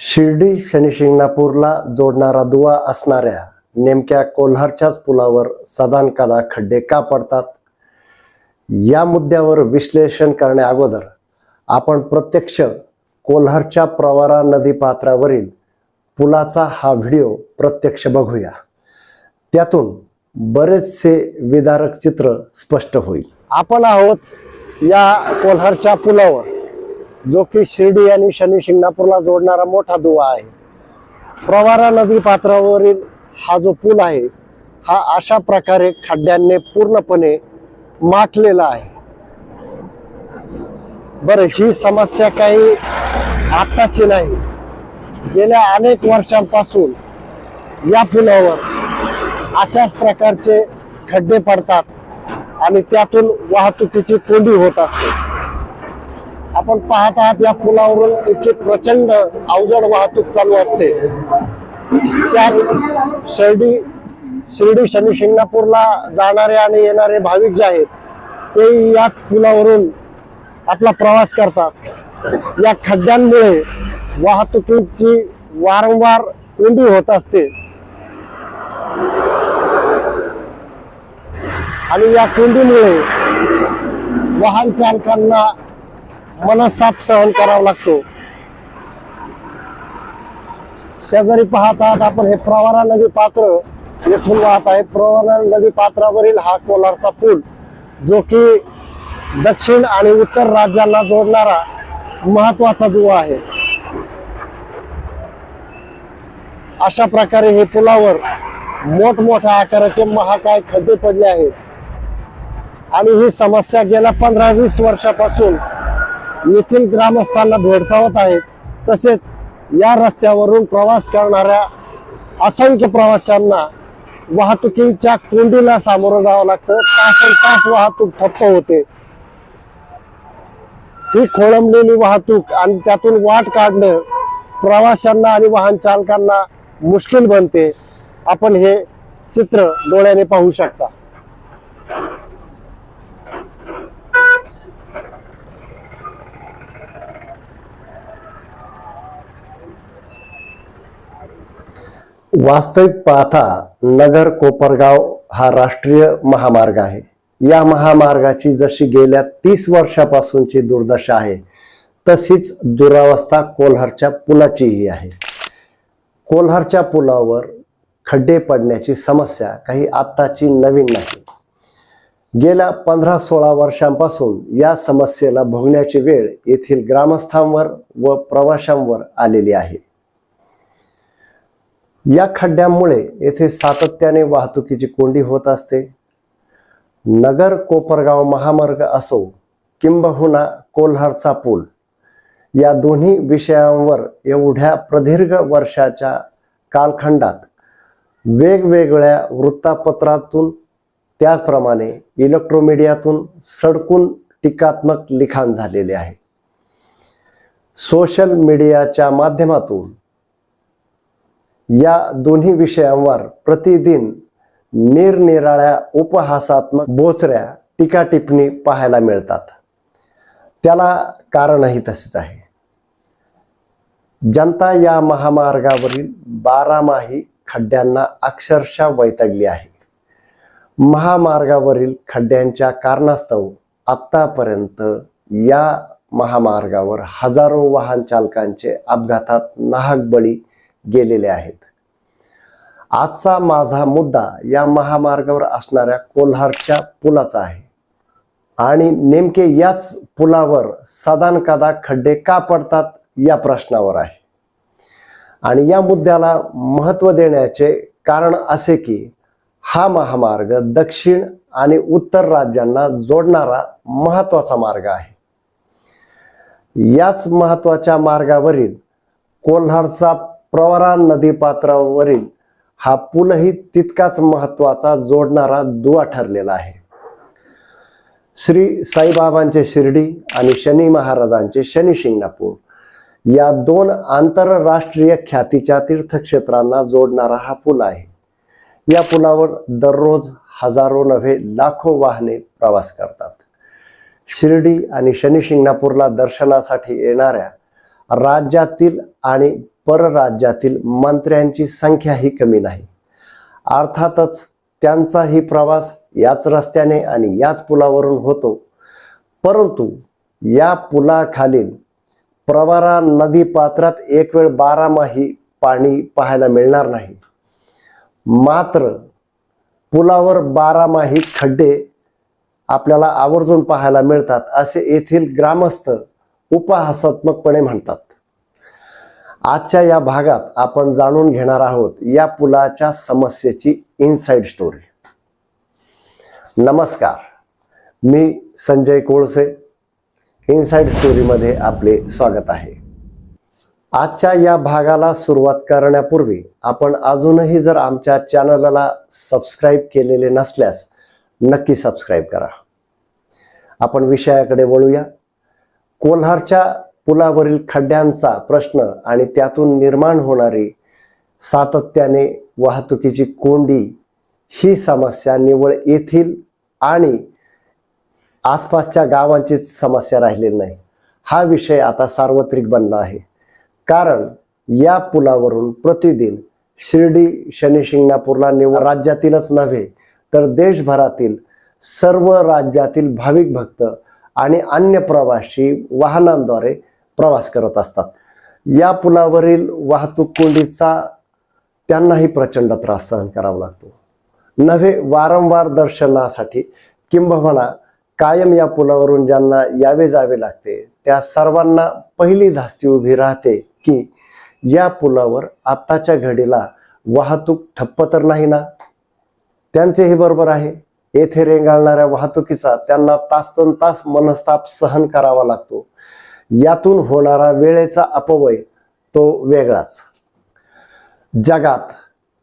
शिर्डी शनिशिंगणापूरला जोडणारा दुवा असणाऱ्या नेमक्या कोल्हारच्याच पुलावर सदानकदा खड्डे का पडतात? या मुद्द्यावर विश्लेषण करण्या अगोदर आपण प्रत्यक्ष कोल्हारच्या प्रवारा नदी पात्रावरील पुलाचा हा व्हिडिओ प्रत्यक्ष बघूया. त्यातून बरेचसे विदारक चित्र स्पष्ट होईल. आपण आहोत या कोल्हारच्या पुलावर. जो की शिर्डी आणि शनी शिंगणापूरला जोडणारा मोठा दुवा आहे. प्रवारा नदी पात्रावरील हा जो पूल आहे हा अशा प्रकारे खड्ड्यांनी पूर्णपणे माटलेला आहे. बरं ही समस्या काही आत्ताची नाही. गेल्या अनेक वर्षांपासून या पुलावर अशाच प्रकारचे खड्डे पडतात आणि त्यातून वाहतुकीची कोंडी होत असते. आपण पाहत आहात या पुलावरून इतकी प्रचंड अवजड वाहतूक चालू असते. त्यात शिर्डी शिर्डी शनी शिंगणापूरला जाणारे आणि येणारे भाविक जे आहेत ते याच पुलावरून आपला प्रवास करतात. या खड्ड्यांमुळे वाहतुकीची वारंवार कोंडी होत असते. आणि या कोंडीमुळे वाहन चालकांना मनस्ताप सहन करावा लागतो. शेजारी पाहत आहात आपण हे प्रवारा नदी पात्र येथून वाहत आहे. प्रवारा नदी पात्रावरील हा कोलारचा पूल जो की दक्षिण आणि उत्तर राज्यांना जोडणारा महत्त्वाचा दुवा आहे. अशा प्रकारे हे पुलावर मोठमोठ्या आकाराचे महाकाय खड्डे पडले आहेत. आणि ही समस्या गेल्या पंधरा वीस वर्षापासून येथील ग्रामस्थांना भेडसावत आहेत. तसेच या रस्त्यावरून प्रवास करणाऱ्या असंख्य प्रवाशांना वाहतुकीच्या कोंडीला सामोरं जावं लागतं. तासन तास वाहतूक ठप्प होते. ही खोळंबलेली वाहतूक आणि त्यातून वाट काढणं प्रवाशांना आणि वाहन चालकांना मुश्किल बनते. आपण हे चित्र डोळ्याने पाहू शकता. वास्तविक पाहता नगर कोपरगाव हा राष्ट्रीय महामार्ग आहे. या महामार्गाची जशी गेल्या तीस वर्षापासूनची दुर्दशा आहे तशीच दुरावस्था कोल्हारच्या पुलाचीही आहे. कोल्हारच्या पुलावर खड्डे पडण्याची समस्या काही आत्ताची नवीन नाही. गेल्या पंधरा सोळा वर्षांपासून या समस्येला भोगण्याची वेळ येथील ग्रामस्थांवर व प्रवाशांवर आलेली आहे. या खड्ड्यांमुळे येथे सातत्याने वाहतुकीची कोंडी होत असते. नगर कोपरगाव महामार्ग असो किंबहुना कोल्हारचा पूल या दोन्ही विषयांवर एवढ्या प्रदीर्घ वर्षाच्या कालखंडात वेगवेगळ्या वृत्तपत्रातून त्याचप्रमाणे इलेक्ट्रोमीडियातून सडकून टीकात्मक लिखाण झालेले आहे. सोशल मीडियाच्या माध्यमातून या दोन्ही विषयांवर प्रतिदिन निरनिराळ्या उपहासात्मक बोचऱ्या टीका टिप्पणी पाहायला मिळतात. त्याला कारणही तसेच आहे. जनता या महामार्गावरील बारामाही खड्ड्यांना अक्षरशः वैतागली आहे. महामार्गावरील खड्ड्यांच्या कारणास्तव आत्तापर्यंत या महामार्गावर हजारो वाहन चालकांचे अपघातात नाहक बळी गेलेले आहेत. आजचा माझा मुद्दा या महामार्गावर असणाऱ्या कोल्हारच्या पुलाचा आहे. आणि नेमके याच पुलावर सदानकदा खड्डे का पडतात या प्रश्नावर आहे. आणि या मुद्द्याला महत्त्व देण्याचे कारण असे की हा महामार्ग दक्षिण आणि उत्तर राज्यांना जोडणारा महत्त्वाचा मार्ग आहे. याच महत्त्वाच्या मार्गावरील कोल्हारचा प्रवरा नदीपात्रावरील हा पूलही तितकाच महत्त्वाचा जोडणारा दुवा ठरलेला आहे. श्री साईबाबांचे शिर्डी आणि शनी महाराजांचे शनी शिंगणापूर या दोन आंतरराष्ट्रीय ख्यातीच्या तीर्थक्षेत्रांना जोडणारा हा पूल आहे. या पुलावर दररोज हजारो नव्हे लाखो वाहने प्रवास करतात. शिर्डी आणि शनी शिंगणापूरला दर्शनासाठी येणाऱ्या राज्यातील आणि परराज्यातील मंत्र्यांची संख्याही कमी नाही. अर्थातच त्यांचाही प्रवास याच रस्त्याने आणि याच पुलावरून होतो. परंतु या पुलाखालील प्रवारा नदी पात्रात एक वेळ बारामाही पाणी पाहायला मिळणार नाही. मात्र पुलावर बारामाही खड्डे आपल्याला आवर्जून पाहायला मिळतात असे येथील ग्रामस्थ उपहासात्मकपणे म्हणतात. आजच्या या भागात आपण जाणून घेणार आहोत या पुलाच्या समस्येची इनसाइड स्टोरी नमस्कार मी संजय कोळसे. इनसाइड स्टोरीमध्ये आपले स्वागत आहे. आजच्या या भागाला सुरुवात करण्यापूर्वी आपण अजूनही जर आमच्या चॅनलला सबस्क्राईब केलेले नसल्यास नक्की सबस्क्राईब करा. आपण विषयाकडे वळूया. कोल्हारच्या पुलावरील खड्ड्यांचा प्रश्न आणि त्यातून निर्माण होणारी सातत्याने वाहतुकीची कोंडी ही समस्या निवळ येथील आणि आसपासच्या गावांचीच समस्या राहिलेली नाही. हा विषय आता सार्वत्रिक बनला आहे. कारण या पुलावरून प्रतिदिन शिर्डी शनिशिंगणापूरला निवळ राज्यातीलच नव्हे तर देशभरातील सर्व राज्यातील भाविक भक्त आणि अन्य प्रवासी वाहनांद्वारे प्रवास करत असतात. या पुलावरील वाहतूक कोंडीचा त्यांनाही प्रचंड त्रास सहन करावा लागतो. नव्हे वारंवार दर्शनासाठी किंबहुना कायम या पुलावरून ज्यांना यावे जावे लागते त्या सर्वांना पहिली धास्ती उभी राहते की या पुलावर आत्ताच्या घडीला वाहतूक ठप्प तर नाही ना? त्यांचेही बरोबर आहे. येथे रेंगाळणाऱ्या वाहतुकीचा त्यांना तासन तास मनस्ताप सहन करावा लागतो. यातून होणारा वेळेचा अपव्यय तो वेगळाच. जगात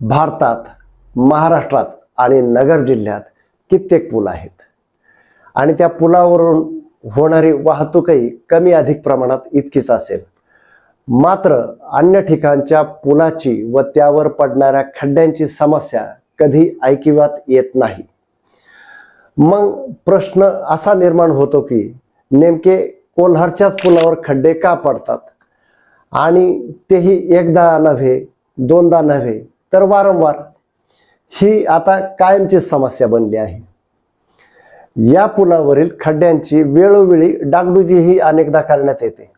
भारतात महाराष्ट्रात आणि नगर जिल्ह्यात कित्येक पूल आहेत. आणि त्या पुलावरून होणारी वाहतूकही कमी अधिक प्रमाणात इतकीच असेल. मात्र अन्य ठिकाणच्या पुलाची व त्यावर पडणाऱ्या खड्ड्यांची समस्या कधी ऐकिवात येत नाही. मग प्रश्न असा निर्माण होतो की नेमके कोल्हारच्याच पुलावर खड्डे का पडतात? आणि तेही एकदा नव्हे दोनदा नव्हे तर वारंवार. ही आता कायमची समस्या बनली आहे. या पुलावरील खड्ड्यांची वेळोवेळी डागडुजीही अनेकदा करण्यात येते.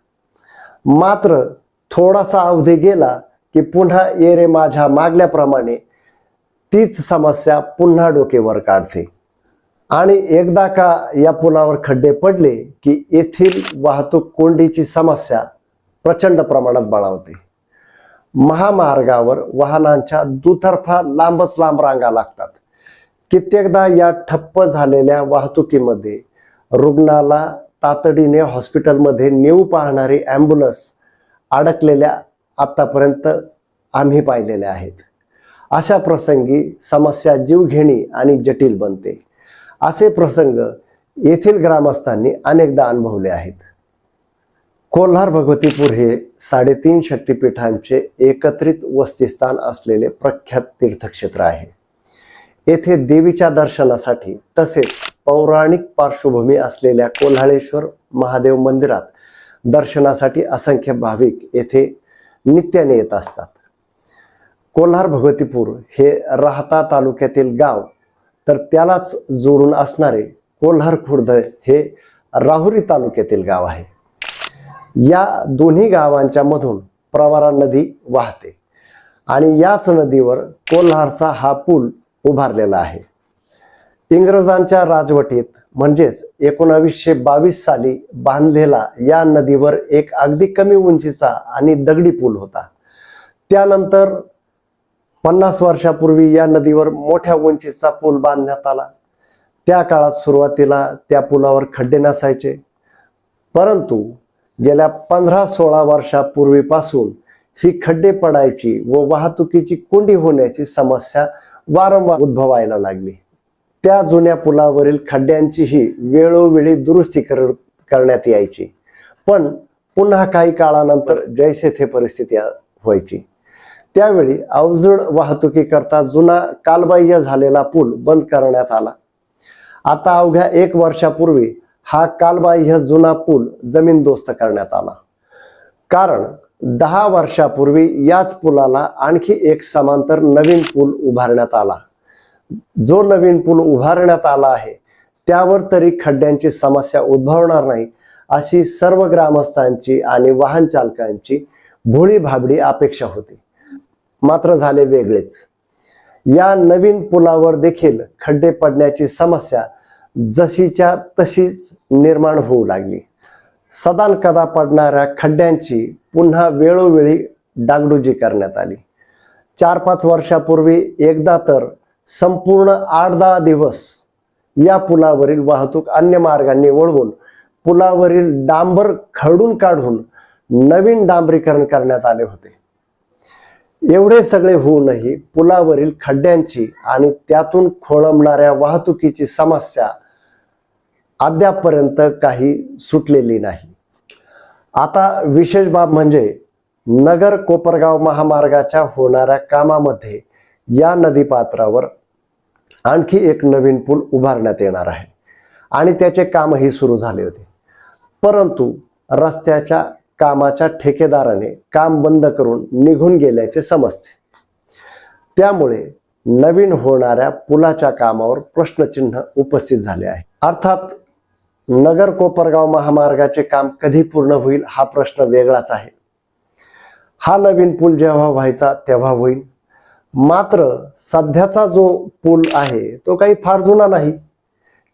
मात्र थोडासा अवधी गेला की पुन्हा येरे माझ्या मागल्याप्रमाणे तीच समस्या पुन्हा डोकेवर काढते. आणि एकदा का या पुलावर खड्डे पडले की येथील वाहतूक कोंडीची समस्या प्रचंड प्रमाणात बळावते. महामार्गावर वाहनांच्या दुतर्फा लांबच लांब रांगा लागतात. कित्येकदा या ठप्प झालेल्या वाहतुकीमध्ये रुग्णाला तातडीने हॉस्पिटलमध्ये नेऊ पाहणारी ॲम्ब्युलन्स अडकलेल्या आत्तापर्यंत आम्ही पाहिलेल्या आहेत. अशा प्रसंगी समस्या जीवघेणी आणि जटिल बनते. असे प्रसंग येथील ग्रामस्थांनी अनेकदा अनुभवले आहेत. कोल्हार भगवतीपूर हे साडेतीन शक्तिपीठांचे एकत्रित वस्तीस्थान असलेले प्रख्यात तीर्थक्षेत्र आहे. येथे देवीच्या दर्शनासाठी तसेच पौराणिक पार्श्वभूमी असलेल्या कोल्हाळेश्वर महादेव मंदिरात दर्शनासाठी असंख्य भाविक येथे नित्याने येत असतात. कोल्हार भगवतीपूर हे राहता तालुक्यातील गाव तर त्यालाच जोडून असणारे कोल्हार खुर्द हे राहुरी तालुक्यातील गाव आहे. या दोन्ही गावांच्या मधून प्रवारा नदी वाहते आणि याच नदीवर कोल्हारचा हा पूल उभारलेला आहे. इंग्रजांच्या राजवटीत म्हणजेच एकोणावीसशे बावीस साली बांधलेला या नदीवर एक अगदी कमी उंचीचा आणि दगडी पूल होता. त्यानंतर पन्नास वर्षापूर्वी या नदीवर मोठ्या उंचीचा पूल बांधण्यात आला. त्या काळात सुरुवातीला त्या पुलावर खड्डे नसायचे. परंतु गेल्या पंधरा सोळा वर्षापूर्वीपासून ही खड्डे पडायची व वाहतुकीची कोंडी होण्याची समस्या वारंवार उद्भवायला लागली. त्या जुन्या पुलावरील खड्ड्यांचीही वेळोवेळी दुरुस्ती कर करण्यात यायची. पण पुन्हा काही काळानंतर जैसे थे परिस्थिती व्हायची. त्यावेळी अवजड वाहतुकीकरता जुना कालबाह्य झालेला पूल बंद करण्यात आला. आता अवघ्या एक वर्षापूर्वी हा कालबाह्य जुना पूल जमीनदोस्त करण्यात आला. कारण दहा वर्षापूर्वी याच पुलाला आणखी एक समांतर नवीन पूल उभारण्यात आला. जो नवीन पूल उभारण्यात आला आहे त्यावर तरी खड्ड्यांची समस्या उद्भवणार नाही अशी सर्व ग्रामस्थांची आणि वाहन चालकांची भोळी भाबडी अपेक्षा होती. मात्र झाले वेगळेच. या नवीन पुलावर देखील खड्डे पडण्याची समस्या जशीच्या तशीच निर्माण होऊ लागली. सदान कदा पडणाऱ्या खड्ड्यांची पुन्हा वेळोवेळी डागडुजी करण्यात आली. चार पाच वर्षापूर्वी एकदा तर संपूर्ण आठ दहा दिवस या पुलावरील वाहतूक अन्य मार्गांनी वळवून पुलावरील डांबर खडून काढून नवीन डांबरीकरण करण्यात आले होते. एवढे सगळे होऊनही पुलावरील खड्ड्यांची आणि त्यातून खोळंबणाऱ्या वाहतुकीची समस्या अद्यापपर्यंत काही सुटलेली नाही. आता विशेष बाब म्हणजे नगर कोपरगाव महामार्गाच्या होणाऱ्या कामामध्ये या नदीपात्रावर आणखी एक नवीन पूल उभारण्यात येणार आहे. आणि त्याचे कामही सुरू झाले होते. परंतु रस्त्याच्या कामाच्या ठेकेदाराने काम बंद करून निघून गेल्याचे समजते. त्यामुळे नवीन होणाऱ्या पुलाच्या कामावर प्रश्नचिन्ह उपस्थित झाले आहे. अर्थात नगर कोपरगाव महामार्गाचे काम कधी पूर्ण होईल हा प्रश्न वेगळाच आहे. हा नवीन पूल जेव्हा व्हायचा तेव्हा होईल. मात्र सध्याचा जो पूल आहे तो काही फार जुना नाही.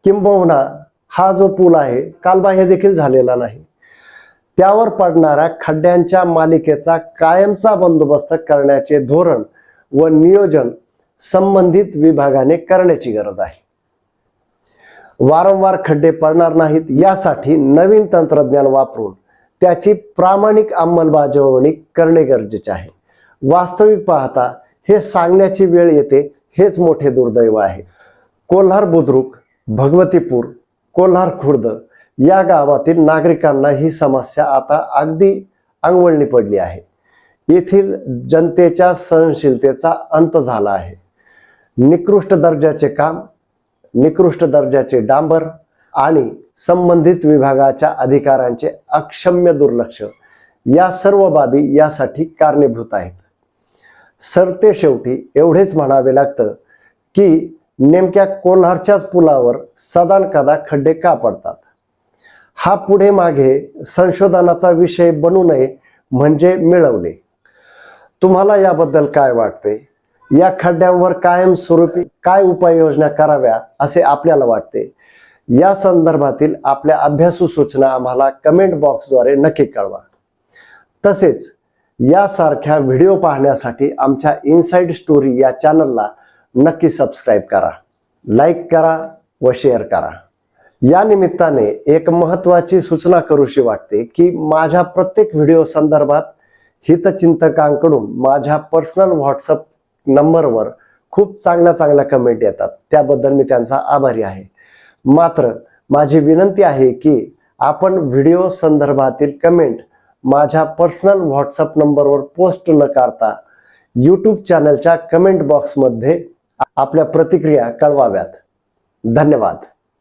किंबहुना हा जो पूल आहे कालबाह्य देखील झालेला नाही. त्यावर पडणाऱ्या खड्ड्यांच्या मालिकेचा कायमचा बंदोबस्त करण्याचे धोरण व नियोजन संबंधित विभागाने करण्याची गरज आहे. वारंवार खड्डे पडणार नाहीत यासाठी नवीन तंत्रज्ञान वापरून त्याची प्रामाणिक अंमलबजावणी करणे गरजेचे आहे. वास्तविक पाहता हे सांगण्याची वेळ येते हेच मोठे दुर्दैव आहे. कोल्हार बुद्रुक भगवतीपूर कोल्हार खुर्द या गावातील नागरिकांना ही समस्या आता अगदी अंगवळणी पडली आहे. येथील जनतेच्या सहनशीलतेचा अंत झाला आहे. निकृष्ट दर्जाचे काम निकृष्ट दर्जाचे डांबर आणि संबंधित विभागाच्या अधिकाऱ्यांचे अक्षम्य दुर्लक्ष या सर्व बाबी यासाठी कारणीभूत आहेत. सरते शेवटी एवढेच म्हणावे लागतं की नेमक्या कोल्हारच्याच पुलावर सदान कदा खड्डे का पडतात? हा पुढे मागे संशोधनाचा विषय बनू नये म्हणजे मिळवले. तुम्हाला याबद्दल काय वाटते? या खड्ड्यांवर कायमस्वरूपी काय उपाययोजना कराव्या असे आपल्याला वाटते? या संदर्भातील आपल्या अभ्यासू सूचना आम्हाला कमेंट बॉक्सद्वारे नक्की कळवा. तसेच यासारख्या व्हिडिओ पाहण्यासाठी आमच्या इनसाइड स्टोरी या चॅनलला नक्की सबस्क्राईब करा लाईक करा व शेअर करा. या निमित्ताने एक महत्त्वाची सूचना करूशी वाटते की माझ्या प्रत्येक व्हिडिओ संदर्भात हितचिंतकांकडून माझ्या पर्सनल व्हॉट्सअप नंबरवर खूप चांगल्या चांगल्या कमेंट येतात. त्याबद्दल मी त्यांचा आभारी आहे. मात्र माझी विनंती आहे की आपण व्हिडिओ संदर्भातील कमेंट माझ्या पर्सनल व्हॉट्सअप नंबरवर पोस्ट न करता यूट्यूब चॅनलच्या कमेंट बॉक्समध्ये आपल्या प्रतिक्रिया कळवाव्यात. धन्यवाद.